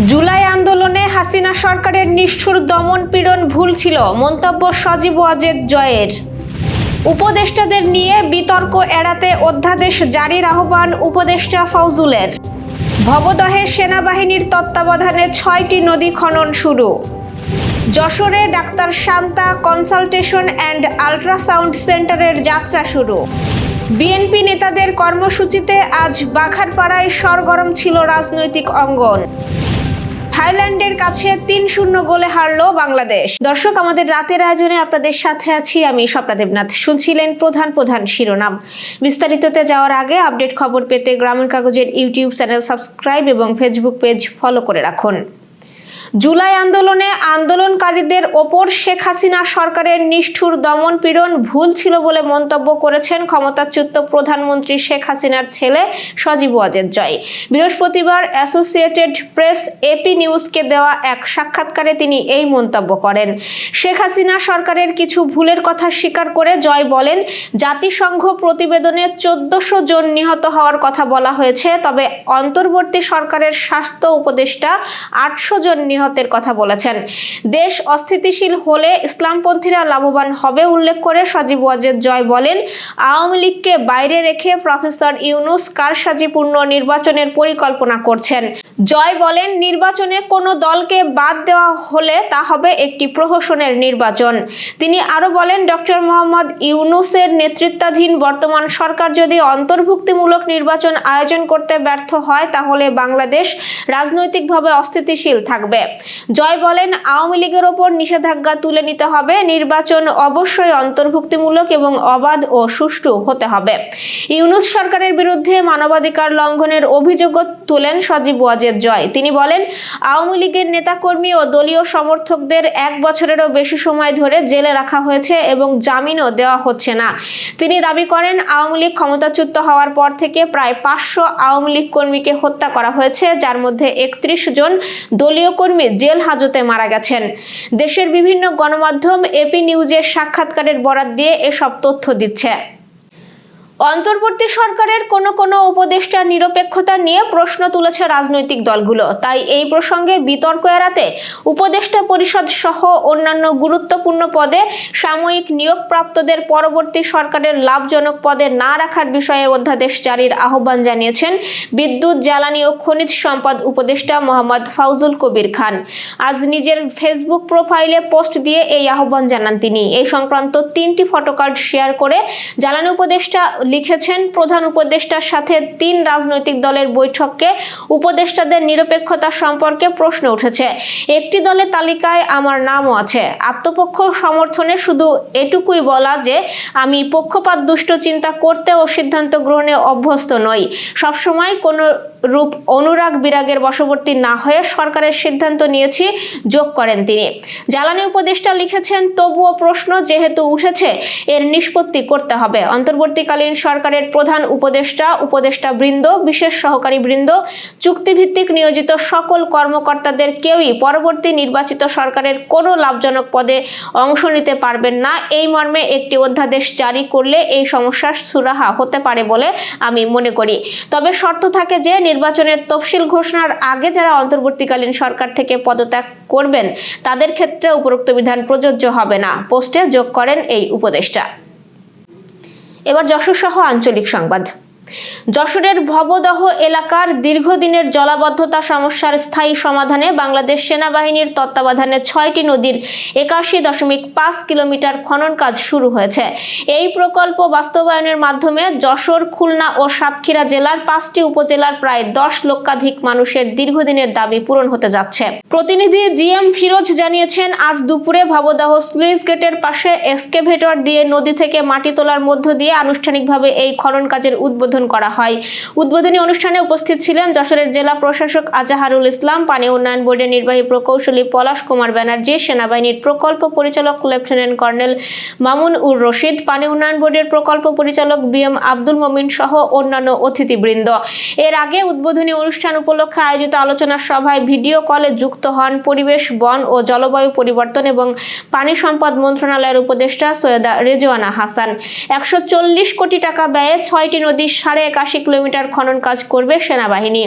জুলাই আন্দোলনে হাসিনা সরকারের নিষ্ঠুর দমন পীড়ন ভুল ছিল, মন্তব্য সজীব ওয়াজেদ জয়ের। উপদেষ্টাদের নিয়ে বিতর্ক এড়াতে অধ্যাদেশ জারির আহ্বান উপদেষ্টা ফৌজুলের। ভবদহে সেনাবাহিনীর তত্ত্বাবধানে ছয়টি নদী খনন শুরু। যশোরে doctor Shanta consultation and ultrasound সেন্টারের যাত্রা শুরু। বিএনপি নেতাদের কর্মসূচিতে আজ বাঘারপাড়ায় সরগরম ছিল রাজনৈতিক অঙ্গন। থাইল্যান্ডের কাছে তিন শূন্য গোলে হারলো বাংলাদেশ। দর্শক, আমাদের রাতের আয়োজনে আপনাদের সাথে আছি আমি স্বপ্না দেবনাথ। শুনছিলেন প্রধান প্রধান শিরোনাম। বিস্তারিততে যাওয়ার আগে আপডেট খবর পেতে গ্রামীণ কাগজের ইউটিউব চ্যানেল সাবস্ক্রাইব এবং ফেসবুক পেজ ফলো করে রাখুন। জুলাই আন্দোলনে আন্দোলনকারীদের ওপর শেখ হাসিনা সরকারের নিষ্ঠুর দমন পীড়ন ভুল ছিল বলে মন্তব্য করেছেন ক্ষমতাচ্যুত প্রধানমন্ত্রী শেখ হাসিনার ছেলে সজীব ওয়াজেদ জয়। বৃহস্পতিবার অ্যাসোসিয়েটেড প্রেস এপি নিউজকে দেওয়া এক সাক্ষাৎকারে তিনি এই মন্তব্য করেন। শেখ হাসিনা সরকারের কিছু ভুলের কথা স্বীকার করে জয় বলেন, জাতিসংঘ প্রতিবেদনে চোদ্দশো জন নিহত হওয়ার কথা বলা হয়েছে, তবে অন্তর্বর্তী সরকারের স্বাস্থ্য উপদেষ্টা আটশো জন নিহতের কথা বলেছেন। দেশ অস্থিতিশীল হলে ইসলামপন্থীরা লাভবান হবে উল্লেখ করে সজীব ওয়াজেদ জয় বলেন, আওয়ামী লীগকে বাইরে রেখে প্রফেসর ইউনুস কারসাজিপূর্ণ নির্বাচনের পরিকল্পনা করছেন? জয় বলেন, নির্বাচনে কোনো দলকে বাদ দেওয়া হলে তা হবে একটি প্রহসনের নির্বাচন। তিনি আরও বলেন ডক্টর মোহাম্মদ ইউনুসের নেতৃত্বাধীন বর্তমান সরকার যদি অন্তর্ভুক্তিমূলক নির্বাচন আয়োজন করতে ব্যর্থ হয়, তাহলে বাংলাদেশ রাজনৈতিকভাবে অস্থিতিশীল থাকবে। জয় বলেন, আওয়ামী লীগের ওপর নিষেধাজ্ঞা তুলে নিতে হবে। নির্বাচন অবশ্যই অন্তর্ভুক্তিমূলক এবং অবাধ ও সুষ্ঠু হতে হবে। ইউনুস সরকারের বিরুদ্ধে মানবাধিকার লঙ্ঘনের অভিযোগ তুলেন সজীব ওয়াজেদ জয়। তিনি বলেন, আওয়ামী লীগের নেতাকর্মী ও দলীয় সমর্থকদের এক বছরেরও বেশি সময় ধরে জেলে রাখা হয়েছে এবং জামিনও দেওয়া হচ্ছে না। তিনি দাবি করেন, আওয়ামী লীগ ক্ষমতাচ্যুত হওয়ার পর থেকে প্রায় পাঁচশো আওয়ামী লীগ কর্মীকে হত্যা করা হয়েছে, যার মধ্যে একত্রিশ জন দলীয় কর্মী জেল হাজতে মারা গেছেন। দেশের বিভিন্ন গণমাধ্যম এপি নিউজের সাক্ষাৎকারের বরাত দিয়ে এসব তথ্য দিচ্ছে। অন্তর্বর্তী সরকারের কোনো কোনো উপদেষ্টার নিরপেক্ষতা নিয়ে প্রশ্ন তুলেছে রাজনৈতিক দলগুলো। তাই এই প্রসঙ্গে বিতর্ক এড়াতে উপদেষ্টা পরিষদ সহ অন্যান্য গুরুত্বপূর্ণ পদে সাময়িক নিয়োগপ্রাপ্তদের পরবর্তী সরকারের লাভজনক পদে না রাখার বিষয়ে অধ্যাদেশ জারির আহ্বান জানিয়েছেন বিদ্যুৎ, জ্বালানি ও খনিজ সম্পদ উপদেষ্টা মোহাম্মদ ফাউজুল কবির খান। আজ নিজের ফেসবুক প্রোফাইলে পোস্ট দিয়ে এই আহ্বান জানান তিনি। এই সংক্রান্ত তিনটি ফটোকার্ড শেয়ার করে জ্বালানি উপদেষ্টা লিখেছেন প্রধান উপদেষ্টার সাথে তিন রাজনৈতিক দলের বৈঠককে উপদেষ্টাদের নিরপেক্ষতা সম্পর্কে প্রশ্ন উঠেছে। একটি দলের তালিকায় আমার নামও আছে। আত্মপক্ষ সমর্থনে শুধু এটুকুই বলা যে, আমি পক্ষপাত দুষ্ট চিন্তা করতে ও সিদ্ধান্ত গ্রহণে অভ্যস্ত নই। সবসময় কোনো রূপ অনুরাগ বিরাগের বশবর্তী না হয়ে সরকারের সিদ্ধান্ত নিয়েছি, যোগ করেন তিনি। জ্বালানি উপদেষ্টা লিখেছেন, তবুও প্রশ্ন যেহেতু উঠেছে, এর নিষ্পত্তি করতে হবে। অন্তর্বর্তীকালীন সরকারের প্রধান উপদেষ্টা উপদেষ্টা বৃন্দ, বিশেষ সহকারী বৃন্দ, চুক্তিভিত্তিক নিয়োজিত সকল কর্মকর্তাদের কেউই পরবর্তী নির্বাচিত সরকারের কোনো লাভজনক পদে অংশ নিতে পারবেন না। এই মর্মে একটি অধ্যাদেশ জারি করলে এই সমস্যার সুরাহা হতে পারে বলে আমি মনে করি। তবে শর্ত থাকে যে নির্বাচনের তফসিল ঘোষণার আগে যারা অন্তর্বর্তীকালীন সরকার থেকে পদত্যাগ করবেন, তাদের ক্ষেত্রে উপরোক্ত বিধান প্রযোজ্য হবে না। পোস্টে যোগ করেন এই উপদেষ্টা। এবার যশোর সহ আঞ্চলিক সংবাদ। যশোরের ভবদহ এলাকার দীর্ঘদিনের জলাবদ্ধতা সমস্যার স্থায়ী সমাধানে বাংলাদেশ সেনাবাহিনীর তত্ত্বাবধানে ছয়টি নদীর একাশি দশমিক পাঁচ কিলোমিটার খনন কাজ শুরু হয়েছে। এই প্রকল্প বাস্তবায়নের মাধ্যমে যশোর, খুলনা ও সাতক্ষীরা জেলার পাঁচটি উপজেলার প্রায় দশ লক্ষাধিক মানুষের দীর্ঘদিনের দাবি পূরণ হতে যাচ্ছে। প্রতিনিধি জি এম ফিরোজ জানিয়েছেন, আজ দুপুরে ভবদহ স্লুইস গেটের পাশে এক্সকেভেটর দিয়ে নদী থেকে মাটি তোলার মধ্য দিয়ে আনুষ্ঠানিকভাবে এই খনন কাজের উদ্বোধন করা হয়। উদ্বোধনী অনুষ্ঠানে উপস্থিত ছিলেন যশোরের জেলা প্রশাসক আজাহারুল ইসলাম, পানি উন্নয়ন বোর্ডের নির্বাহী প্রকৌশলী পলাশ কুমার ব্যানার্জি, সেনাবাহিনীর প্রকল্প পরিচালক লেফটেন্যান্ট কর্নেল মামুন উর রশিদ, পানি উন্নয়ন বোর্ডের প্রকল্প পরিচালক বি এম আব্দুল মমিন সহ অন্যান্য অতিথিবৃন্দ। এর আগে উদ্বোধনী অনুষ্ঠান উপলক্ষে আয়োজিত আলোচনা সভায় ভিডিও কলে যুক্ত হন পরিবেশ, বন ও জলবায়ু পরিবর্তন এবং পানি সম্পদ মন্ত্রণালয়ের উপদেষ্টা সৈয়দা রেজওয়ানা হাসান। একশো চল্লিশ কোটি টাকা ব্যয়ে ছয়টি নদীর সাড়ে একাশি কিলোমিটার খনন কাজ করবে সেনাবাহিনী।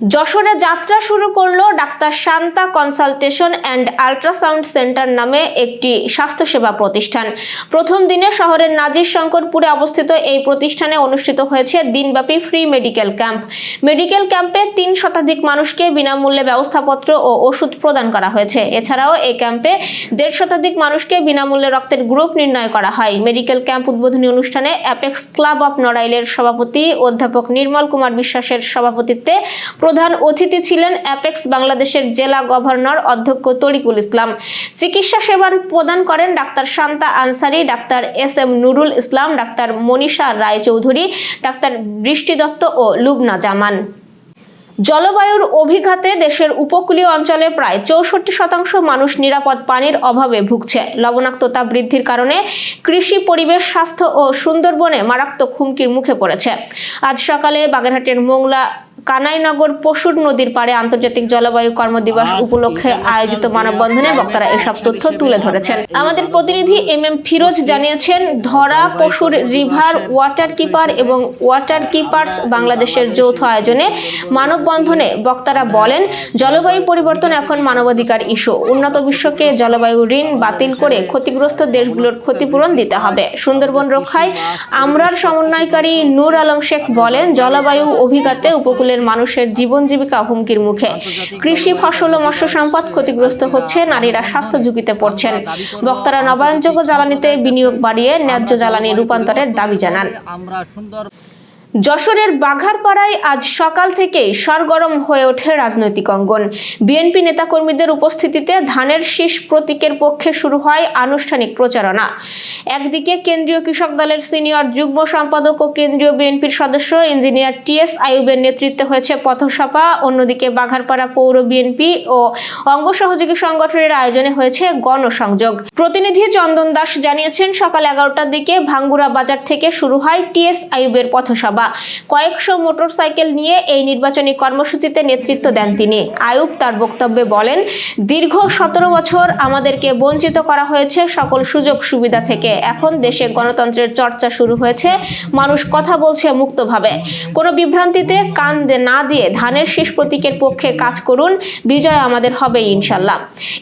যশোরে যাত্রা শুরু করল doctor Shanta consultation and ultrasound centre নামে একটি স্বাস্থ্যসেবা প্রতিষ্ঠান। প্রথম দিনে শহরের নাজির শঙ্করপুরে অবস্থিত এই প্রতিষ্ঠানে অনুষ্ঠিত হয়েছে দিনব্যাপী ফ্রি মেডিকেল ক্যাম্প। মেডিকেল ক্যাম্পে তিন শতাধিক মানুষকে বিনামূল্যে ব্যবস্থাপত্র ও ওষুধ প্রদান করা হয়েছে। এছাড়াও এই ক্যাম্পে দেড় শতাধিক মানুষকে বিনামূল্যে রক্তের গ্রুপ নির্ণয় করা হয়। মেডিকেল ক্যাম্প উদ্বোধনী অনুষ্ঠানে অ্যাপেক্স ক্লাব অফ নড়াইলের সভাপতি অধ্যাপক নির্মল কুমার বিশ্বাসের সভাপতিত্বে প্রধান অতিথি ছিলেন অ্যাপেক্স বাংলাদেশের জেলা গভর্নর অধ্যক্ষ তরিকুল ইসলাম। চিকিৎসা সেবা প্রদান করেন doctor Shanta Ansari, doctor S M Nurul Islam, doctor Manisha Raychaudhuri, doctor Brishti Dutta ও লুবনা জামান। জলবায়ুর অভিঘাতে দেশের উপকূলীয় অঞ্চলের প্রায় চৌষট্টি শতাংশ মানুষ নিরাপদ পানির অভাবে ভুগছে। লবণাক্ততা বৃদ্ধির কারণে কৃষি পরিবেশ, স্বাস্থ্য ও সুন্দরবনে মারাত্মক হুমকির মুখে পড়েছে। আজ সকালে বাগেরহাটের মোংলা কানাইনগর পশুর নদীর পাড়ে আন্তর্জাতিক জলবায়ু কর্মদিবস উপলক্ষে আয়োজিত মানববন্ধনে বক্তারা এসব তথ্য তুলে ধরেছেন। আমাদের প্রতিনিধি এম এম ফিরোজ জানিয়েছেন ধরা পশুর রিভার ওয়াটার কিপার এবং ওয়াটার কিপার্স বাংলাদেশের যৌথ আয়োজনে মানববন্ধনে বক্তারা বলেন জলবায়ু পরিবর্তন এখন মানবাধিকার ইস্যু। উন্নত বিশ্বকে জলবায়ু ঋণ বাতিল করে ক্ষতিগ্রস্ত দেশগুলোর ক্ষতিপূরণ দিতে হবে। সুন্দরবন রক্ষায় আমরার সমন্বয়কারী নূর আলম শেখ বলেন জলবায়ু অভিঘাতে উপকূলের মানুষের জীবন জীবিকা হুমকির মুখে। কৃষি ফসল ও মৎস্য সম্পদ ক্ষতিগ্রস্ত হচ্ছে, নারীরা স্বাস্থ্য ঝুঁকিতে পড়ছেন। বক্তারা নবায়নযোগ্য জ্বালানিতে বিনিয়োগ বাড়িয়ে ন্যায্য জ্বালানি রূপান্তরের দাবি জানান। যশোরের বাঘারপাড়ায় আজ সকাল থেকে সরগরম হয়ে ওঠে রাজনৈতিক অঙ্গন। বিএনপি নেতাকর্মীদের উপস্থিতিতে ধানের শীষ প্রতীকের পক্ষে শুরু হয় আনুষ্ঠানিক প্রচারণা। একদিকে কেন্দ্রীয় কৃষক দলের সিনিয়র যুগ্ম সম্পাদক ও কেন্দ্রীয় বিএনপির সদস্য ইঞ্জিনিয়ার টিএস আইয়ুবের নেতৃত্বে হয়েছে পথসভা। অন্যদিকে বাঘারপাড়া পৌর বিএনপি ও অঙ্গ সহযোগী সংগঠনের আয়োজনে হয়েছে গণসংযোগ। প্রতিনিধি চন্দন দাস জানিয়েছেন, সকাল এগারোটার দিকে ভাঙ্গুরা বাজার থেকে শুরু হয় টিএস আইয়ুবের পথসভা। কয়েকশো মোটরসাইকেল নিয়ে এই নির্বাচনী কর্মসূচিতে নেতৃত্ব দেন তিনি। আয়ুব তার বক্তব্যে বলেন, দীর্ঘ সতেরো বছর আমাদেরকে বঞ্চিত করা হয়েছে সকল সুযোগ সুবিধা থেকে। এখন দেশে গণতন্ত্রের চর্চা শুরু হয়েছে, মানুষ কথা বলছে মুক্তভাবে। কোনো বিভ্রান্তিতে কান না দিয়ে ধানের শীষ প্রতীকের পক্ষে কাজ করুন, বিজয় আমাদের হবে ইনশাল্লাহ।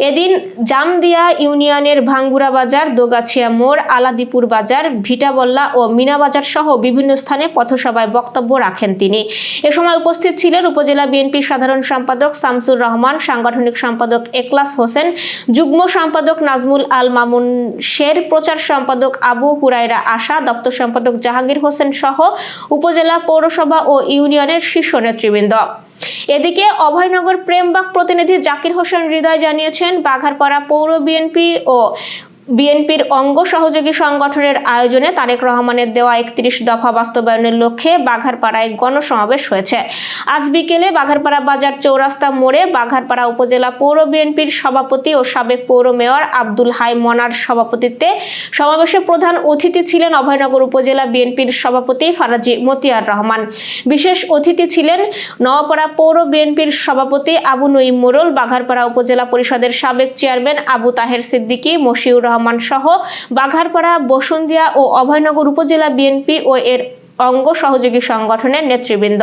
এদিন জামদিয়া ইউনিয়নের ভাঙ্গুরা বাজার, দোগাছিয়া মোড়, আলাদিপুর বাজার, ভিটাবল্লা ও মিনা বাজার সহ বিভিন্ন স্থানে পথসভায় বক্তব্য রাখেন তিনি। এ সময় উপস্থিত ছিলেন উপজেলা বিএনপির সাধারণ সম্পাদক শামসুর রহমান, সাংগঠনিক সম্পাদক একলাস হোসেন, যুগ্ম সম্পাদক নাজমুল আল মামুন শের, প্রচার সম্পাদক আবু হুরাইরা আশা, দপ্তর সম্পাদক জাহাঙ্গীর হোসেন সহ উপজেলা পৌরসভা ও ইউনিয়নের শীর্ষ নেতৃবৃন্দ। এদিকে অভয়নগর প্রেমবাগ প্রতিনিধি জাকির হোসেন হৃদয় জানিয়েছেন, বাঘারপাড়া পৌর বিএনপি ও বিএনপির অঙ্গ সহযোগী সংগঠনের আয়োজনে তারেক রহমানের দেওয়া একত্রিশ দফা বাস্তবায়নের লক্ষ্যে বাঘারপাড়ায় গণসমাবেশ হয়েছে। আজ বিকেলে বাঘারপাড়া বাজার চৌরাস্তা মোড়ে বাঘারপাড়া উপজেলা পৌর বিএনপির সভাপতি ও সাবেক পৌর মেয়র আব্দুল হাই মনার সভাপতিত্বে সমাবেশে প্রধান অতিথি ছিলেন অভয়নগর উপজেলা বিএনপির সভাপতি ফারাজি মতিয়ার রহমান। বিশেষ অতিথি ছিলেন নওয়াপাড়া পৌর বিএনপির সভাপতি আবু নঈম মোরল, বাঘারপাড়া উপজেলা পরিষদের সাবেক চেয়ারম্যান আবু তাহের সিদ্দিকী, মশিউর রহমান সহ বাঘারপাড়া বসুন্ধিয়া ও অভয়নগর উপজেলা বিএনপি ও এর অঙ্গ সহযোগী সংগঠনের নেতৃবৃন্দ।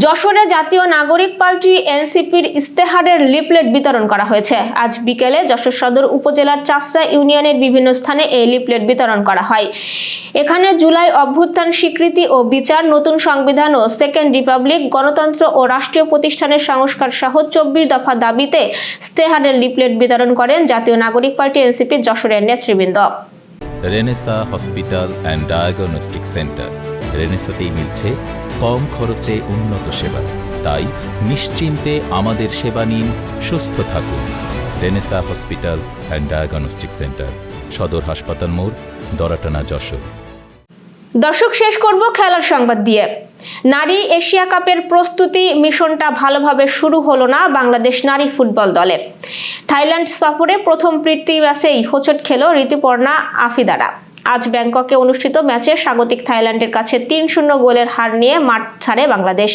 যশোরে জাতীয় নাগরিক পার্টি এনসিপির ইস্তেহারের লিফলেট বিতরণ করা হয়েছে। আজ বিকেলে যশোর সদর উপজেলার চাষরা ইউনিয়নের বিভিন্ন স্থানে এই লিফলেট বিতরণ করা হয়। এখানে জুলাই অভ্যুত্থান স্বীকৃতি ও বিচার, নতুন সংবিধান ও সেকেন্ড রিপাবলিক, গণতন্ত্র ও রাষ্ট্রীয় প্রতিষ্ঠানের সংস্কার সহ চব্বিশ দফা দাবিতে ইস্তেহারের লিফলেট বিতরণ করেন জাতীয় নাগরিক পার্টি এনসিপির যশোরের নেতৃবৃন্দ। Renaissance hospital and diagnostic centre রেনেসাতেই মিলছে কম খরচে উন্নত সেবা। তাই নিশ্চিন্তে আমাদের সেবা নিন, সুস্থ থাকুন। Renaissance hospital and diagnostic centre, সদর হাসপাতাল মোড়, দরাটানা যশোর। দর্শক, শেষ করব খেলার সংবাদ দিয়ে। নারী এশিয়া কাপের প্রস্তুতি মিশনটা ভালোভাবে শুরু হলো না বাংলাদেশ নারী ফুটবল দলের। থাইল্যান্ড সফরে প্রথম প্রীতি ম্যাচেই হোঁচট খেল ঋতুপর্ণা, আফিদারা। আজ ব্যাংককে অনুষ্ঠিত ম্যাচে স্বাগতিক থাইল্যান্ডের কাছে তিন শূন্য গোলের হার নিয়ে মাঠ ছাড়ে বাংলাদেশ।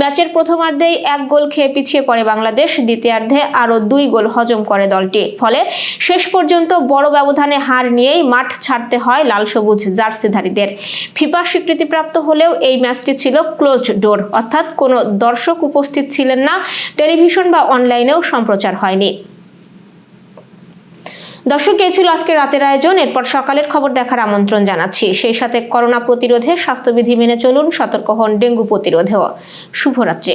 ম্যাচের প্রথমার্ধেই এক গোল খেয়ে পিছিয়ে পড়ে বাংলাদেশ, দ্বিতীয়ার্ধে আরও দুই গোল হজম করে দলটি। ফলে শেষ পর্যন্ত বড় ব্যবধানে হার নিয়েই মাঠ ছাড়তে হয় লাল সবুজ জার্সিধারীদের। ফিফা স্বীকৃতিপ্রাপ্ত হলেও এই ম্যাচটি ছিল ক্লোজড ডোর, অর্থাৎ কোনো দর্শক উপস্থিত ছিলেন না, টেলিভিশন বা অনলাইনেও সম্প্রচার হয়নি। দর্শক, এই ছিল আজকে রাতের আয়োজন। এরপর সকালের খবর দেখার আমন্ত্রণ জানাচ্ছি। সেই সাথে করোনা প্রতিরোধে স্বাস্থ্যবিধি মেনে চলুন, সতর্ক হন ডেঙ্গু প্রতিরোধেও। শুভরাত্রি।